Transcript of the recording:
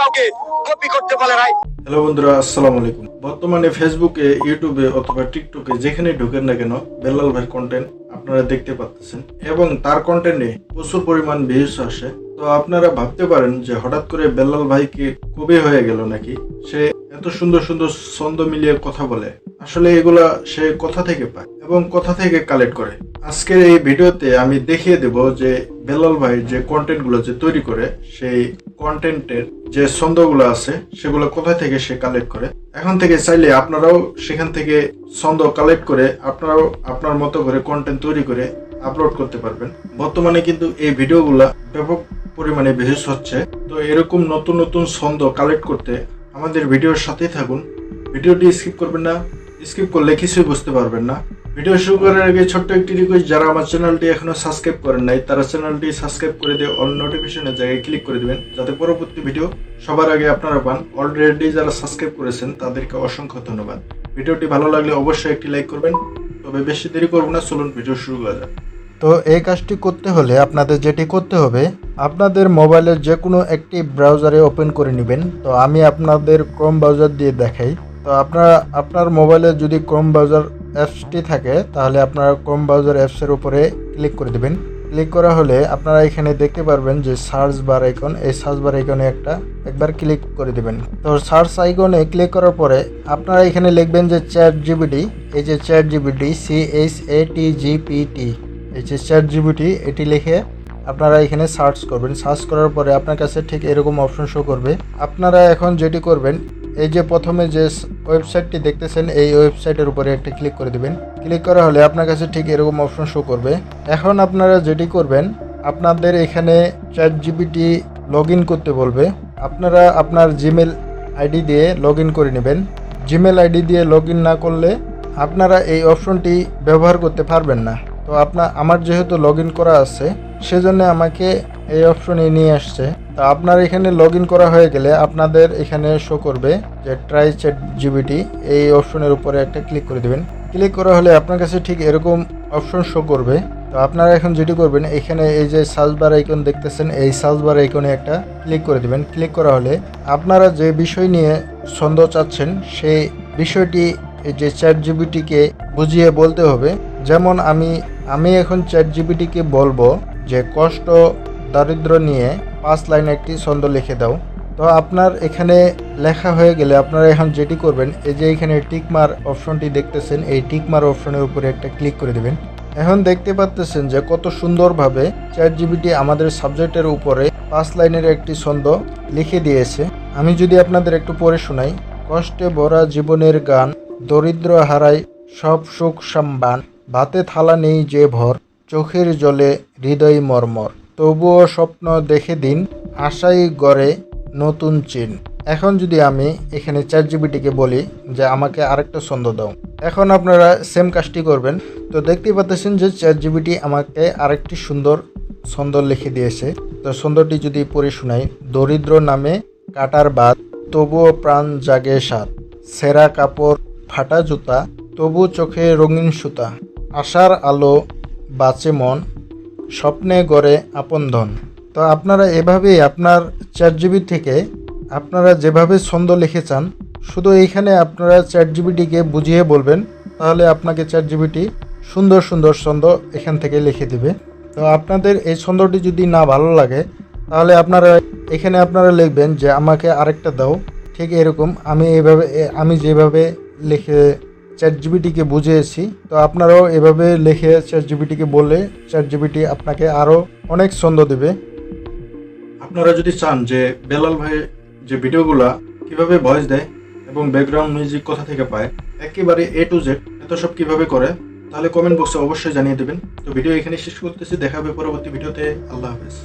কাউকে কপি করতে পারে ভাই হ্যালো বন্ধুরা, আসসালামু আলাইকুম। বর্তমানে ফেসবুকে ইউটিউবে অথবা টিকটকে যেখানে ঢুকেন না কেন, বেল্লাল ভাইয়ের কন্টেন্ট আপনারা দেখতে পাচ্ছেন এবং তার কন্টেন্টে প্রচুর পরিমাণ ভিউজ আসে। তো আপনারা ভাবতে পারেন যে হঠাৎ করে বেল্লাল ভাই কি কবি হয়ে গেল নাকি? সে এত সুন্দর সুন্দর ছন্দ মিলিয়ে কথা বলে। আসলে এগুলা সে কথা থেকে পায় এবং কথা থেকে কালেক্ট করে? আজকের এই ভিডিওতে আমি দেখিয়ে দেব যে বেলাল ভাই যে কন্টেন্টগুলো যে তৈরি করে, সেই কন্টেন্টের যে ছন্দগুলো আছে, সেগুলো কোথা থেকে সে কালেক্ট করে? এখন থেকে চাইলে আপনারাও সেখান থেকে ছন্দ কালেক্ট করে আপনারাও আপনার মতো করে কন্টেন্ট তৈরি করে আপলোড করতে পারবেন। বর্তমানে কিন্তু এই ভিডিওগুলা ব্যাপক পরিমাণে ভিউজ হচ্ছে। তো এরকম নতুন নতুন ছন্দ কালেক্ট করতে আমাদের ভিডিওর সাথেই থাকুন। ভিডিওটি স্কিপ করবেন না স্কিপ করলে কিছুই বুঝতে পারবেন না। ভিডিও শুরু করার আগে ছোট্ট একটি রিকোয়েস্ট যারা আমার চ্যানেলটি এখনও সাবস্ক্রাইব করেন নাই, তারা চ্যানেলটি সাবস্ক্রাইব করে দিয়ে অল নোটিফিকেশনের জায়গায় ক্লিক করে দিবেন, যাতে পরবর্তী ভিডিও সবার আগে আপনারা পান। অলরেডি যারা সাবস্ক্রাইব করেছেন, তাদেরকে অসংখ্য ধন্যবাদ। ভিডিওটি ভালো লাগলে অবশ্যই একটি লাইক করবেন। তবে বেশি দেরি করব না, চলুন ভিডিও শুরু করা যাক। তো এই কাজটি করতে হলে আপনাদের যেটি করতে হবে আপনাদের মোবাইলের যে কোনো একটি ব্রাউজারে ওপেন করে নেবেন। তো আমি আপনাদের ক্রোম ব্রাউজার দিয়ে দেখাই। তো আপনারা, আপনার মোবাইলে যদি ক্রোম ব্রাউজার অ্যাপসটি থাকে, তাহলে আপনারা ক্রোম ব্রাউজার অ্যাপসের উপরে ক্লিক করে দেবেন। ক্লিক করা হলে আপনারা এখানে দেখতে পারবেন যে সার্চ বার আইকন, এই সার্চ বার আইকনে একটা, একবার ক্লিক করে দিবেন। তো সার্চ আইকনে ক্লিক করার পরে আপনারা এখানে লিখবেন যে চ্যাট জিবিটি এই যে chat GPT C H A T G T এই যে চ্যাট জিবিটি এটি লিখে আপনারা এখানে সার্চ করবেন। সার্চ করার পরে আপনার কাছে ঠিক এরকম অপশন শো করবে। আপনারা এখন যেটি করবেন, এই যে প্রথমে যে ওয়েবসাইটটি দেখতেছেন, এই ওয়েবসাইটের উপরে একটা ক্লিক করে দিবেন। ক্লিক করা হলে আপনার কাছে ঠিক এরকম অপশন শো করবে। এখন আপনারা যেটি করবেন, আপনাদের এখানে চ্যাট জিবিটি লগ করতে বলবে। আপনারা আপনার জিমেল আইডি দিয়ে লগ করে নেবেন। জিমেল আইডি দিয়ে লগ না করলে আপনারা এই অপশনটি ব্যবহার করতে পারবেন না। তো আপনার, আমার যেহেতু লগ করা আছে, সেজন্য আমাকে এই অপশনে নিয়ে আসছে। তো আপনার এখানে লগ করা হয়ে গেলে আপনাদের এখানে শো করবে যে ট্রাই চ্যাট জিবিটি এই অপশনের উপরে একটা ক্লিক করে দেবেন। ক্লিক করা হলে আপনার কাছে ঠিক এরকম অপশন শো করবে। তো আপনারা এখন যেটি করবেন, এখানে এই যে সার্চ বার আইকন দেখতেছেন, এই সার্চ বার আইকনে একটা ক্লিক করে দিবেন। ক্লিক করা হলে আপনারা যে বিষয় নিয়ে ছন্দ চাচ্ছেন, সেই বিষয়টি এই যে চ্যাট জিবিটিকে বুঝিয়ে বলতে হবে যেমন আমি আমি এখন চ্যাট জিবিটিকে বলব যে, কষ্ট, দারিদ্র নিয়ে পাঁচ লাইন একটি ছন্দ লিখে দাও। তো আপনার এখানে লেখা হয়ে গেলে আপনারা এখন যেটি করবেন, এই যে এখানে টিকমার অপশনটি দেখতেছেন, এই টিকমার অপশনের উপরে একটা ক্লিক করে দেবেন। এখন দেখতে পাচ্তেছেন যে, কত সুন্দরভাবে চ্যাট জিবিটি আমাদের সাবজেক্টের উপরে পাঁচ লাইনের একটি ছন্দ লিখে দিয়েছে। আমি যদি আপনাদের একটু পড়ে শোনাই, কষ্টে ভরা জীবনের গান, দরিদ্র হারাই সব সুখ সম্মান ভাতে থালা নেই যে ভর, চোখের জলে হৃদয় মর্মর। তবুও স্বপ্ন দেখে দিন, আশাই গড়ে নতুন চিন। এখন যদি আমি এখানে চ্যাট জিবিটিকে বলি যে আমাকে আরেকটা ছন্দ দাও। এখন আপনারা সেম কাজটি করবেন। তো দেখতেই পাচ্ছেন যে চ্যাট জিবিটি আমাকে আরেকটি সুন্দর ছন্দ লিখে দিয়েছে। তো ছন্দটি যদি পড়ে শোনাই, দরিদ্র নামে কাটার বাদ তবুও প্রাণ জাগে সাত। সেরা কাপড়, ফাটা জুতা তবু চোখে রঙিন সুতা। আশার আলো বাঁচে মন, স্বপ্নে গড়ে আপন ধন। তো আপনারা এভাবেই আপনার চ্যাট জিবি থেকে আপনারা যেভাবে ছন্দ লিখে চান, শুধু এইখানে আপনারা চ্যাট জিবিটিকে বুঝিয়ে বলবেন, তাহলে আপনাকে চ্যাট জিবিটি সুন্দর সুন্দর ছন্দ এখান থেকে লিখে দিবে। তো আপনাদের এই ছন্দটি যদি না ভালো লাগে, তাহলে আপনারা এখানে আপনারা লিখবেন যে, আমাকে আরেকটা দাও। ঠিক এরকম আমি এভাবে আমি যেভাবে লিখে চ্যাট জিবিটিকে বুঝিয়েছি। তো আপনারাও এভাবে লিখে চ্যাট জিবিটিকে বললে চ্যাট জিবিটি আপনাকে আরও অনেক ছন্দ দেবে। আপনারা যদি চান যে বেলাল ভাই যে ভিডিওগুলা কীভাবে ভয়েস দেয় এবং ব্যাকগ্রাউন্ড মিউজিক কোথা থেকে পায়, একেবারে এ টু জেড এত সব কীভাবে করে, তাহলে কমেন্ট বক্সে অবশ্যই জানিয়ে দেবেন। তো ভিডিও এখানে শেষ করতেছি, দেখা হবে পরবর্তী ভিডিওতে। আল্লাহ হাফেজ।